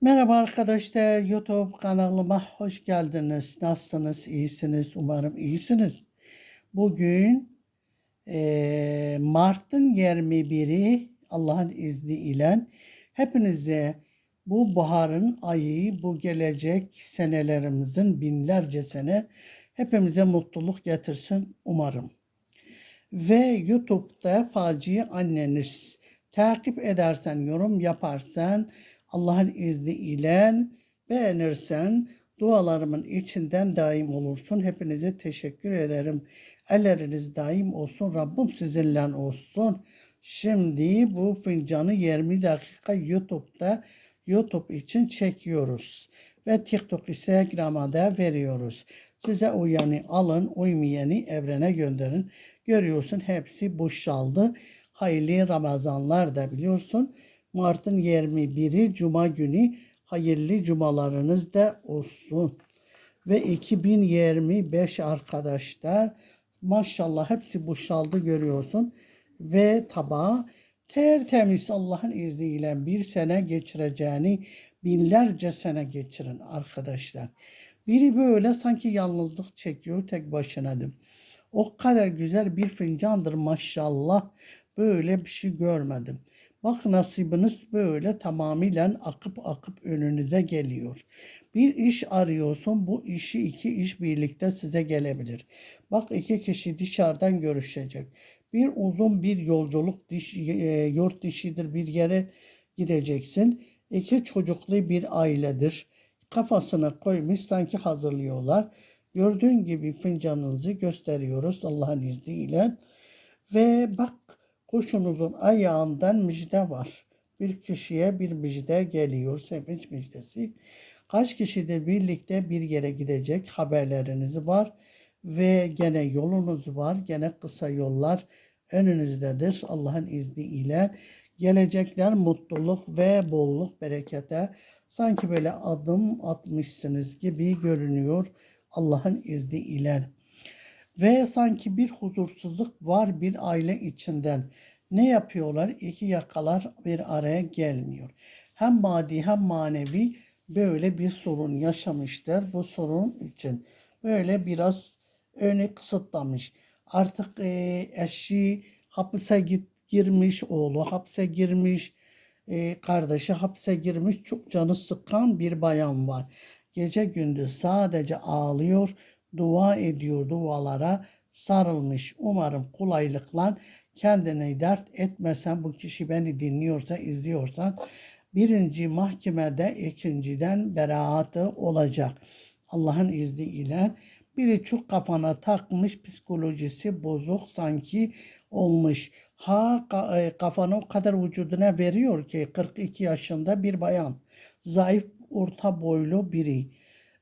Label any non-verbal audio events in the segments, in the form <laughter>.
Merhaba arkadaşlar, YouTube kanalıma hoş geldiniz. Nasılsınız? İyisiniz? Umarım iyisiniz. Bugün eee, Mart'ın 21'i Allah'ın izniyle hepinize bu baharın ayı, bu gelecek senelerimizin binlerce sene hepimize mutluluk getirsin umarım. Ve YouTube'da Faci Anneniz takip edersen, yorum yaparsan, Allah'ın izniyle beğenirsen dualarımın içinden daim olursun. Hepinize teşekkür ederim. Elleriniz daim olsun. Rabbim sizinle olsun. Şimdi bu fincanı 20 dakika YouTube'da YouTube için çekiyoruz. Ve TikTok, Instagram'a da veriyoruz. Size uyanı alın, uymayanı evrene gönderin. Görüyorsun hepsi boşaldı. Hayırlı Ramazanlar da biliyorsun. Mart'ın 21'i Cuma günü hayırlı cumalarınız da olsun. Ve 2025 arkadaşlar maşallah hepsi boşaldı görüyorsun. Ve tabağı tertemiz Allah'ın izniyle bir sene geçireceğini binlerce sene geçirin arkadaşlar. Biri böyle sanki yalnızlık çekiyor tek başınadır. O kadar güzel bir fincandır maşallah. Böyle bir şey görmedim. Bak nasibiniz böyle tamamıyla akıp akıp önünüze geliyor. Bir iş arıyorsun bu işi iki iş birlikte size gelebilir. Bak iki kişi dışarıdan görüşecek. Bir uzun bir yolculuk diş, e, yurt dışıdır bir yere gideceksin. İki çocuklu bir ailedir. Kafasına koymuş sanki hazırlıyorlar. Gördüğün gibi fincanınızı gösteriyoruz Allah'ın izniyle. Ve bak kuşunuzun ayağından müjde var. Bir kişiye bir müjde geliyor, sevinç müjdesi. Kaç kişidir birlikte bir yere gidecek haberleriniz var ve gene yolunuz var, gene kısa yollar önünüzdedir Allah'ın izniyle. Gelecekler mutluluk ve bolluk, berekete sanki böyle adım atmışsınız gibi görünüyor Allah'ın izniyle. Ve sanki bir huzursuzluk var bir aile içinden. Ne yapıyorlar? İki yakalar bir araya gelmiyor. Hem maddi hem manevi böyle bir sorun yaşamışlar. Bu sorun için böyle biraz önü kısıtlamış. Artık e, eşi hapise git, girmiş, oğlu hapse girmiş, e, kardeşi hapse girmiş. Çok canı sıkan bir bayan var. Gece gündüz sadece ağlıyor dua ediyor dualara sarılmış. Umarım kolaylıkla kendine dert etmesen bu kişi beni dinliyorsa izliyorsan birinci mahkemede ikinciden beraatı olacak. Allah'ın izniyle biri çok kafana takmış psikolojisi bozuk sanki olmuş. Ha e, kafanı o kadar vücuduna veriyor ki 42 yaşında bir bayan. Zayıf orta boylu biri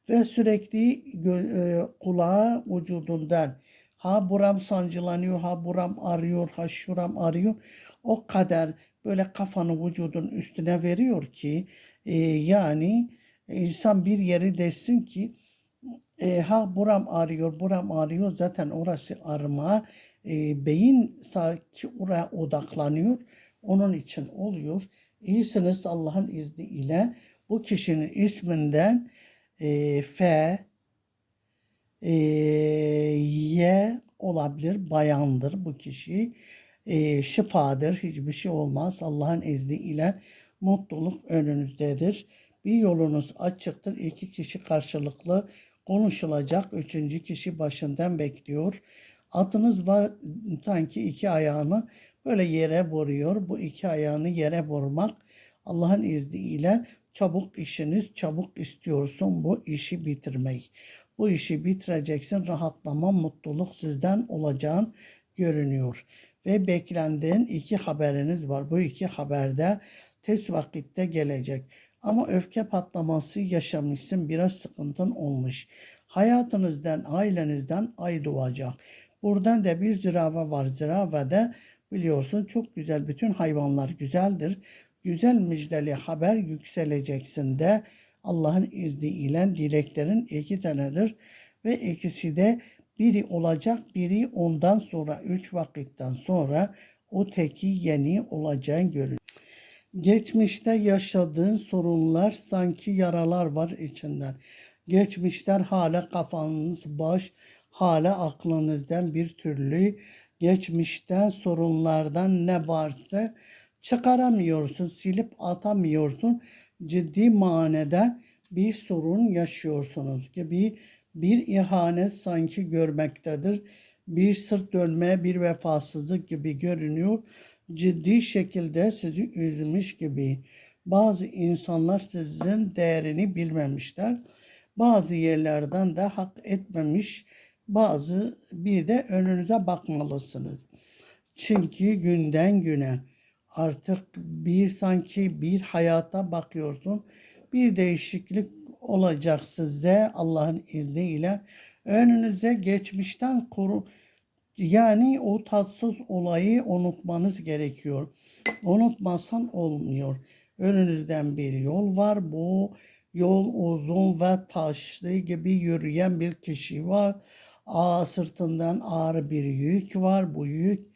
ve sürekli e, kulağı vücudundan ha buram sancılanıyor, ha buram arıyor, ha şuram arıyor. O kadar böyle kafanı vücudun üstüne veriyor ki e, yani insan bir yeri desin ki e, ha buram arıyor, buram arıyor. Zaten orası arma. E, beyin sanki oraya odaklanıyor. Onun için oluyor. İyisiniz Allah'ın izniyle bu kişinin isminden e, F, e, Y olabilir. Bayandır bu kişi. E, şifadır. Hiçbir şey olmaz. Allah'ın izniyle mutluluk önünüzdedir. Bir yolunuz açıktır. İki kişi karşılıklı konuşulacak. Üçüncü kişi başından bekliyor. Atınız var sanki iki ayağını böyle yere vuruyor. Bu iki ayağını yere vurmak Allah'ın izniyle çabuk işiniz, çabuk istiyorsun bu işi bitirmeyi. Bu işi bitireceksin, rahatlama, mutluluk sizden olacağın görünüyor. Ve beklendiğin iki haberiniz var. Bu iki haberde tez vakitte gelecek. Ama öfke patlaması yaşamışsın, biraz sıkıntın olmuş. Hayatınızdan, ailenizden ay doğacak. Buradan da bir zürafa var. Zürafa da biliyorsun çok güzel. Bütün hayvanlar güzeldir güzel müjdeli haber yükseleceksin de Allah'ın izniyle dileklerin iki tanedir ve ikisi de biri olacak biri ondan sonra üç vakitten sonra o teki yeni olacağın görün. Geçmişte yaşadığın sorunlar sanki yaralar var içinden. Geçmişler hala kafanız baş, hala aklınızdan bir türlü geçmişten sorunlardan ne varsa çıkaramıyorsun, silip atamıyorsun. Ciddi manada bir sorun yaşıyorsunuz gibi bir ihanet sanki görmektedir. Bir sırt dönme, bir vefasızlık gibi görünüyor. Ciddi şekilde sizi üzmüş gibi. Bazı insanlar sizin değerini bilmemişler. Bazı yerlerden de hak etmemiş. Bazı bir de önünüze bakmalısınız. Çünkü günden güne artık bir sanki bir hayata bakıyorsun. Bir değişiklik olacak sizde Allah'ın izniyle. Önünüze geçmişten koru yani o tatsız olayı unutmanız gerekiyor. Unutmasan olmuyor. Önünüzden bir yol var. Bu yol uzun ve taşlı gibi yürüyen bir kişi var. Aa, sırtından ağır bir yük var. Bu yük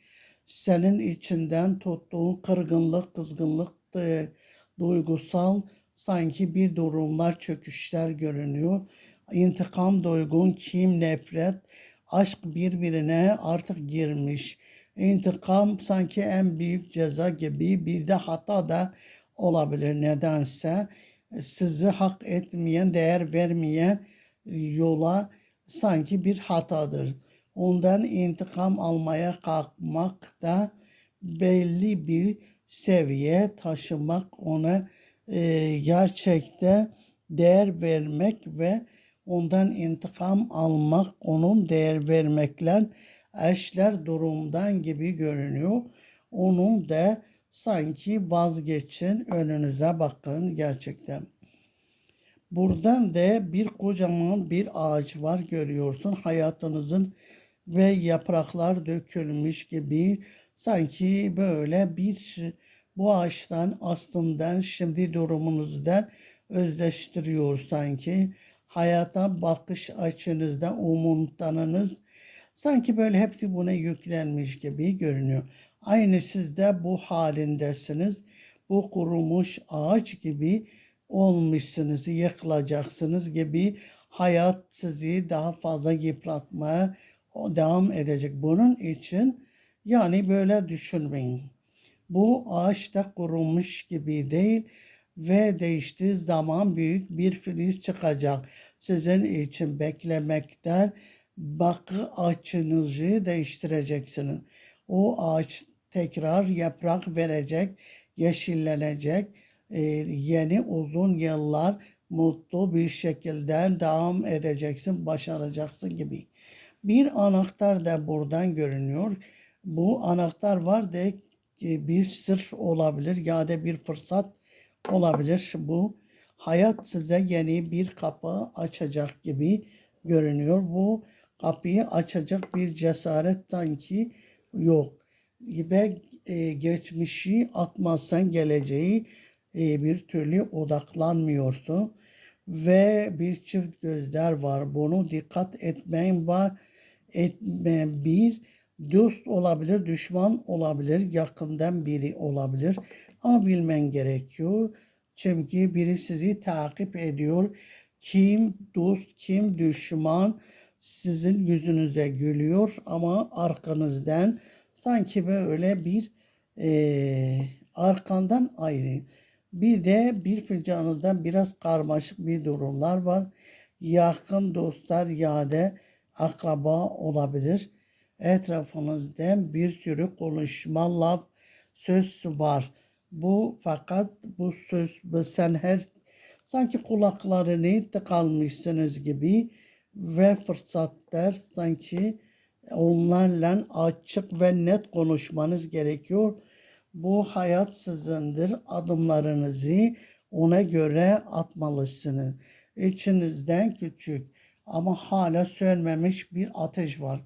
senin içinden tuttuğun kırgınlık, kızgınlık, e, duygusal sanki bir durumlar, çöküşler görünüyor. İntikam duygun, kim, nefret, aşk birbirine artık girmiş. İntikam sanki en büyük ceza gibi bir de hata da olabilir nedense. Sizi hak etmeyen, değer vermeyen yola sanki bir hatadır. Ondan intikam almaya kalkmak da belli bir seviye taşımak ona e, gerçekte değer vermek ve ondan intikam almak, onun değer vermekle eşler durumdan gibi görünüyor. Onun da sanki vazgeçin, önünüze bakın gerçekten. Buradan da bir kocaman bir ağaç var görüyorsun. Hayatınızın ve yapraklar dökülmüş gibi sanki böyle bir bu ağaçtan aslından şimdi durumunuzdan özleştiriyor sanki. Hayata bakış açınızda umutlarınız sanki böyle hepsi buna yüklenmiş gibi görünüyor. Aynı siz de bu halindesiniz. Bu kurumuş ağaç gibi olmuşsunuz, yıkılacaksınız gibi hayat sizi daha fazla yıpratmaya devam edecek. Bunun için yani böyle düşünmeyin. Bu ağaç da kurumuş gibi değil ve değiştiği zaman büyük bir filiz çıkacak. Sizin için beklemekten bakı açınızı değiştireceksiniz. O ağaç tekrar yaprak verecek, yeşillenecek. Ee, yeni uzun yıllar mutlu bir şekilde devam edeceksin, başaracaksın gibi. Bir anahtar da buradan görünüyor. Bu anahtar var de bir sır olabilir ya da bir fırsat olabilir. Bu hayat size yeni bir kapı açacak gibi görünüyor. Bu kapıyı açacak bir cesaret sanki yok. Ve e, geçmişi atmazsan geleceği e, bir türlü odaklanmıyorsun. Ve bir çift gözler var. Bunu dikkat etmeyin var. Etme bir dost olabilir, düşman olabilir, yakından biri olabilir. Ama bilmen gerekiyor. Çünkü biri sizi takip ediyor. Kim dost, kim düşman sizin yüzünüze gülüyor ama arkanızdan sanki böyle bir e, arkandan ayrı. Bir de bir fincanınızdan biraz karmaşık bir durumlar var. Yakın dostlar ya da akraba olabilir. Etrafınızdan bir sürü konuşma, laf, söz var. Bu fakat bu söz sen her sanki kulaklarını tıkalmışsınız gibi ve fırsatlar sanki onlarla açık ve net konuşmanız gerekiyor. Bu hayat sizindir. Adımlarınızı ona göre atmalısınız. İçinizden küçük ama hala sönmemiş bir ateş var.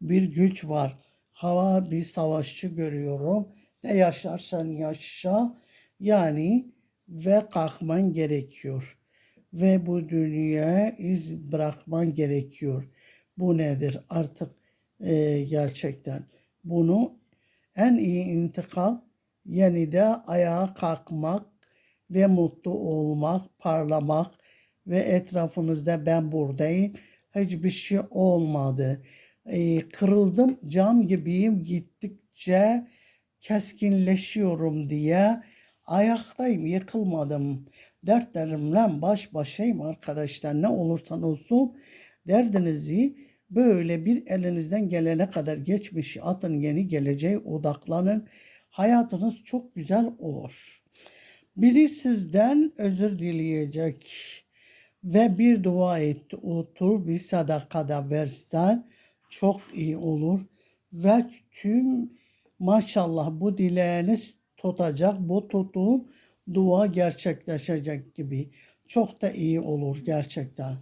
Bir güç var. Hava bir savaşçı görüyorum. Ne yaşarsan yaşa. Yani ve kalkman gerekiyor. Ve bu dünyaya iz bırakman gerekiyor. Bu nedir? Artık e, gerçekten bunu en iyi intikam Yeni de ayağa kalkmak ve mutlu olmak, parlamak ve etrafınızda ben buradayım. Hiçbir şey olmadı. Ee, kırıldım cam gibiyim gittikçe keskinleşiyorum diye ayaktayım yıkılmadım. Dertlerimle baş başayım arkadaşlar ne olursan olsun derdinizi böyle bir elinizden gelene kadar geçmişi atın yeni geleceğe odaklanın. Hayatınız çok güzel olur. Biri sizden özür dileyecek ve bir dua etti otur bir sadaka da versen çok iyi olur ve tüm maşallah bu dileğiniz tutacak bu tutun dua gerçekleşecek gibi çok da iyi olur gerçekten.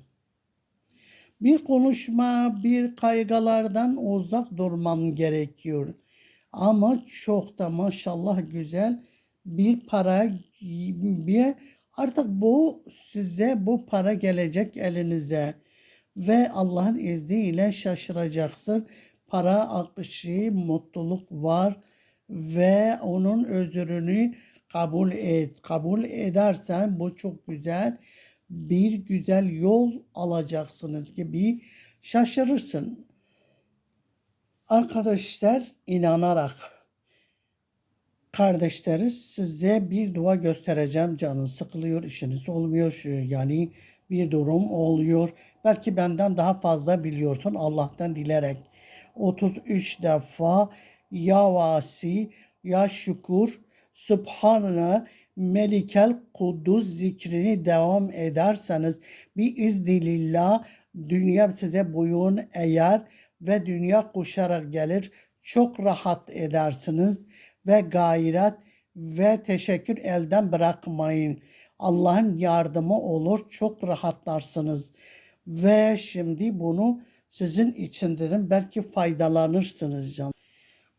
Bir konuşma, bir kaygılardan uzak durman gerekiyor. Ama çok da maşallah güzel bir para bir artık bu size bu para gelecek elinize ve Allah'ın izniyle şaşıracaksın. Para akışı, mutluluk var ve onun özürünü kabul et. Kabul edersen bu çok güzel bir güzel yol alacaksınız gibi şaşırırsın. Arkadaşlar inanarak kardeşleriz size bir dua göstereceğim. Canınız sıkılıyor, işiniz olmuyor. Yani bir durum oluyor. Belki benden daha fazla biliyorsun Allah'tan dilerek. 33 defa ya vasi ya şükür Subhane Melikel Kudüs zikrini devam ederseniz bir iznillah dünya size boyun eğer ve dünya koşarak gelir. Çok rahat edersiniz ve gayret ve teşekkür elden bırakmayın. Allah'ın yardımı olur. Çok rahatlarsınız. Ve şimdi bunu sizin için dedim. Belki faydalanırsınız canım.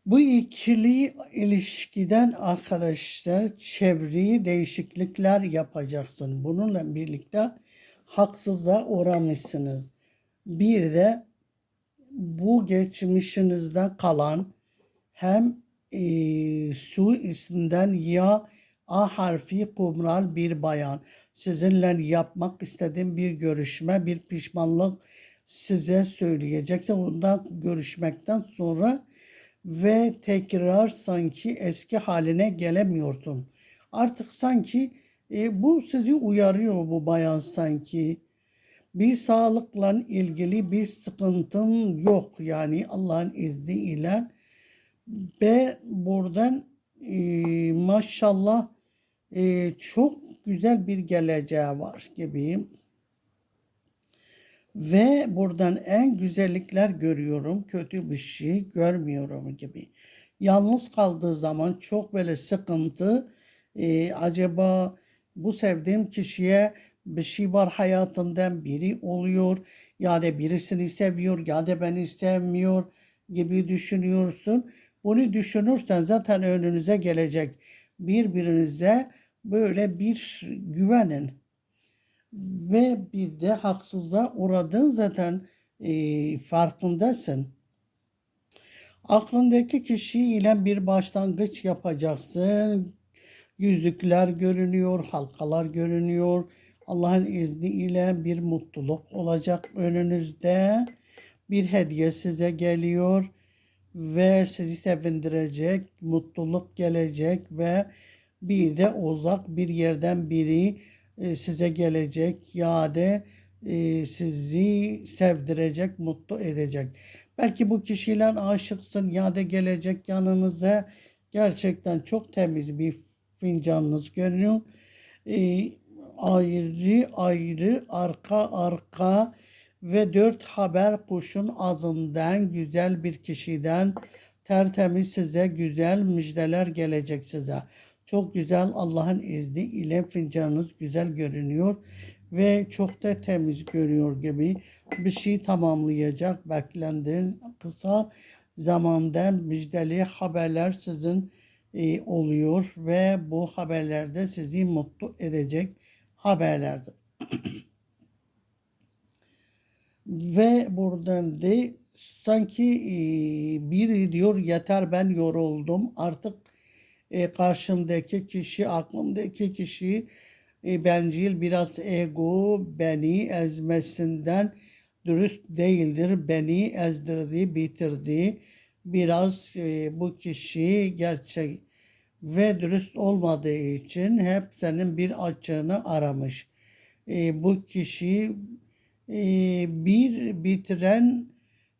Bu ikili ilişkiden arkadaşlar çevreyi değişiklikler yapacaksın. Bununla birlikte haksıza uğramışsınız. Bir de bu geçmişinizden kalan hem e, su isminden ya A harfi kumral bir bayan. Sizinle yapmak istediğim bir görüşme, bir pişmanlık size söyleyecekse ondan görüşmekten sonra ve tekrar sanki eski haline gelemiyorsun. Artık sanki e, bu sizi uyarıyor bu bayan sanki. Bir sağlıkla ilgili bir sıkıntın yok yani Allah'ın izniyle. Ve buradan e, maşallah e, çok güzel bir geleceği var gibiyim. Ve buradan en güzellikler görüyorum. Kötü bir şey görmüyorum gibi. Yalnız kaldığı zaman çok böyle sıkıntı. Ee, acaba bu sevdiğim kişiye bir şey var hayatından biri oluyor ya da birisini seviyor ya da beni sevmiyor gibi düşünüyorsun. Bunu düşünürsen zaten önünüze gelecek. Birbirinize böyle bir güvenin ve bir de haksızlığa uğradığın zaten e, farkındasın. Aklındaki kişiyle bir başlangıç yapacaksın. Yüzükler görünüyor, halkalar görünüyor. Allah'ın izniyle bir mutluluk olacak önünüzde. Bir hediye size geliyor ve sizi sevindirecek, mutluluk gelecek ve bir de uzak bir yerden biri e, size gelecek ya da e, sizi sevdirecek, mutlu edecek. Belki bu kişiyle aşıksın ya da gelecek yanınıza gerçekten çok temiz bir fincanınız görünüyor. E, ayrı ayrı arka arka ve dört haber kuşun ağzından güzel bir kişiden tertemiz size güzel müjdeler gelecek size. Çok güzel Allah'ın izni ile fincanınız güzel görünüyor ve çok da temiz görüyor gibi bir şey tamamlayacak beklendiğin kısa zamanda müjdeli haberler sizin e, oluyor ve bu haberlerde sizi mutlu edecek haberlerdir. <clears throat> ve buradan da sanki e, biri diyor yeter ben yoruldum artık e, karşımdaki kişi, aklımdaki kişi e, bencil, biraz ego beni ezmesinden dürüst değildir. Beni ezdirdi, bitirdi. Biraz e, bu kişi gerçek ve dürüst olmadığı için hep senin bir açığını aramış. E, bu kişi bir bitiren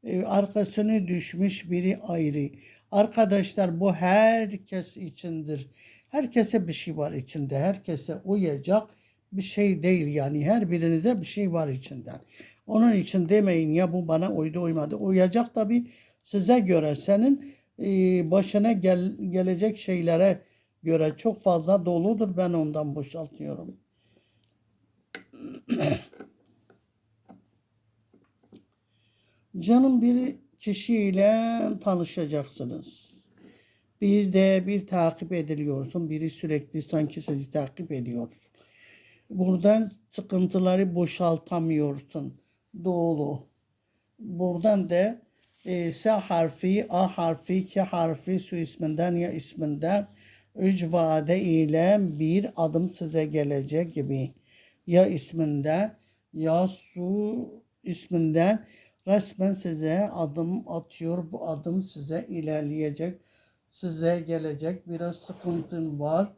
e, arkasını düşmüş biri ayrı. Arkadaşlar bu herkes içindir. Herkese bir şey var içinde. Herkese uyacak bir şey değil yani. Her birinize bir şey var içinden. Onun için demeyin ya bu bana uydu uymadı. Uyacak tabi size göre senin e, başına gel, gelecek şeylere göre çok fazla doludur. Ben ondan boşaltıyorum. <clears throat> Canım bir kişiyle tanışacaksınız. Bir de bir takip ediliyorsun. Biri sürekli sanki sizi takip ediyor. Buradan sıkıntıları boşaltamıyorsun. Dolu. Buradan da e, S harfi, A harfi, K harfi su isminden ya isminden üç vade ile bir adım size gelecek gibi. Ya isminden ya su isminden resmen size adım atıyor. Bu adım size ilerleyecek. Size gelecek. Biraz sıkıntın var.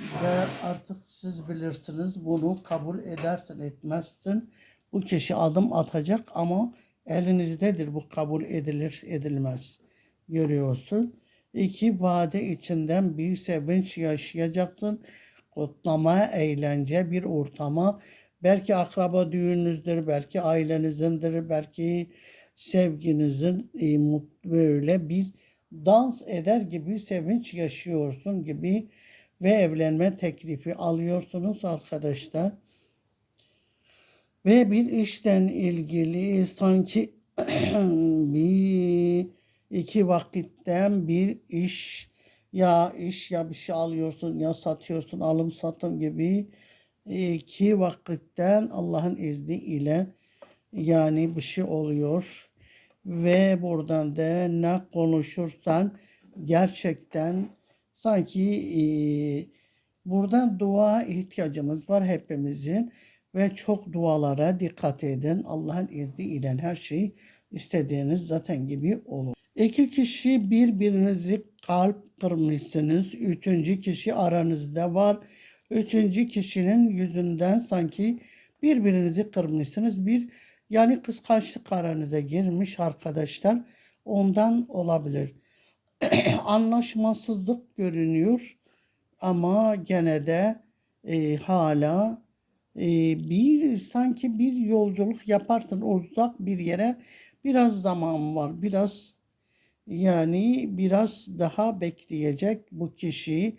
Ve artık siz bilirsiniz bunu kabul edersin etmezsin. Bu kişi adım atacak ama elinizdedir bu kabul edilir edilmez. Görüyorsun. İki vade içinden bir sevinç yaşayacaksın. Kutlama, eğlence, bir ortama. Belki akraba düğününüzdür, belki ailenizindir, belki sevginizin e, böyle bir dans eder gibi sevinç yaşıyorsun gibi ve evlenme teklifi alıyorsunuz arkadaşlar. Ve bir işten ilgili sanki <clears throat> bir iki vakitten bir iş ya iş ya bir şey alıyorsun ya satıyorsun alım satım gibi iki vakitten Allah'ın izni ile yani bir şey oluyor ve buradan da ne konuşursan gerçekten sanki e, buradan dua ihtiyacımız var hepimizin ve çok dualara dikkat edin. Allah'ın izniyle her şey istediğiniz zaten gibi olur. İki kişi birbirinizi kalp kırmışsınız. Üçüncü kişi aranızda var. Üçüncü kişinin yüzünden sanki birbirinizi kırmışsınız. Bir yani kıskançlık aranıza girmiş arkadaşlar. Ondan olabilir. <clears throat> Anlaşmasızlık görünüyor ama gene de e, hala e, bir sanki bir yolculuk yaparsın uzak bir yere biraz zaman var biraz yani biraz daha bekleyecek bu kişi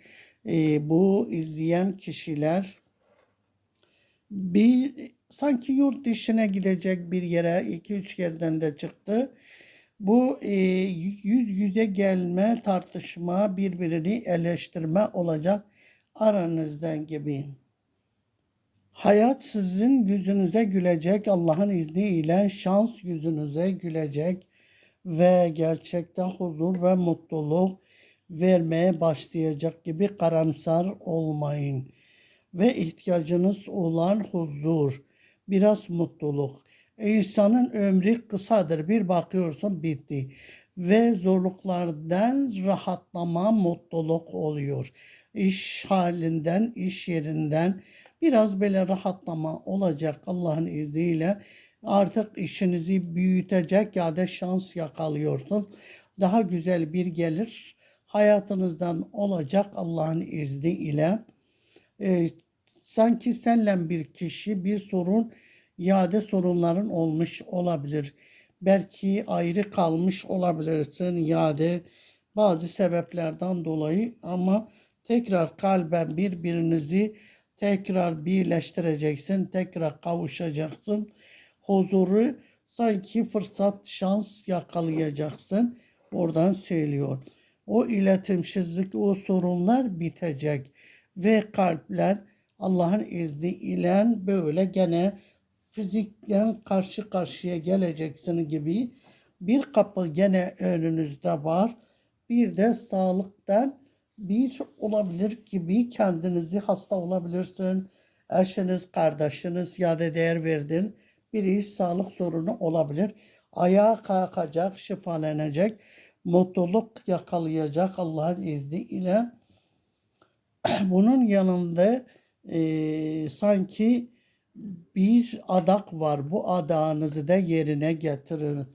e, bu izleyen kişiler bir sanki yurt dışına gidecek bir yere iki üç yerden de çıktı. Bu e, yüz yüze gelme, tartışma, birbirini eleştirme olacak aranızdan gibi. Hayat sizin yüzünüze gülecek. Allah'ın izniyle şans yüzünüze gülecek ve gerçekte huzur ve mutluluk vermeye başlayacak gibi karamsar olmayın. Ve ihtiyacınız olan huzur, biraz mutluluk. İnsanın ömrü kısadır. Bir bakıyorsun bitti. Ve zorluklardan rahatlama, mutluluk oluyor. İş halinden, iş yerinden biraz böyle rahatlama olacak Allah'ın izniyle. Artık işinizi büyütecek ya da şans yakalıyorsun. Daha güzel bir gelir hayatınızdan olacak Allah'ın izniyle. Ee, sanki senle bir kişi bir sorun ya da sorunların olmuş olabilir. Belki ayrı kalmış olabilirsin ya da bazı sebeplerden dolayı ama tekrar kalben birbirinizi tekrar birleştireceksin, tekrar kavuşacaksın. Huzuru sanki fırsat, şans yakalayacaksın. Oradan söylüyor. O iletimsizlik, o sorunlar bitecek ve kalpler Allah'ın izni ile böyle gene fizikten karşı karşıya geleceksin gibi bir kapı gene önünüzde var. Bir de sağlıktan bir olabilir gibi kendinizi hasta olabilirsin. Eşiniz, kardeşiniz ya da değer verdin. Bir iş sağlık sorunu olabilir. Ayağa kalkacak, şifalanacak, mutluluk yakalayacak Allah'ın izniyle. <clears throat> Bunun yanında eee, sanki bir adak var. Bu adağınızı da yerine getirin.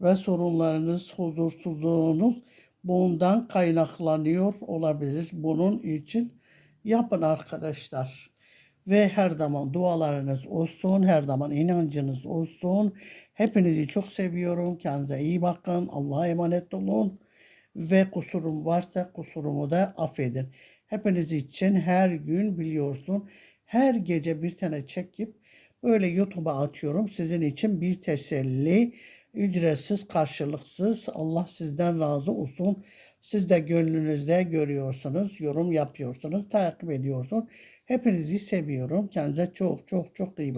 Ve sorunlarınız, huzursuzluğunuz bundan kaynaklanıyor olabilir. Bunun için yapın arkadaşlar. Ve her zaman dualarınız olsun, her zaman inancınız olsun. Hepinizi çok seviyorum. Kendinize iyi bakın. Allah'a emanet olun. Ve kusurum varsa kusurumu da affedin. Hepiniz için her gün biliyorsun her gece bir tane çekip böyle YouTube'a atıyorum. Sizin için bir teselli, ücretsiz, karşılıksız. Allah sizden razı olsun. Siz de gönlünüzde görüyorsunuz, yorum yapıyorsunuz, takip ediyorsunuz. Hepinizi seviyorum. Kendinize çok çok çok iyi bakın.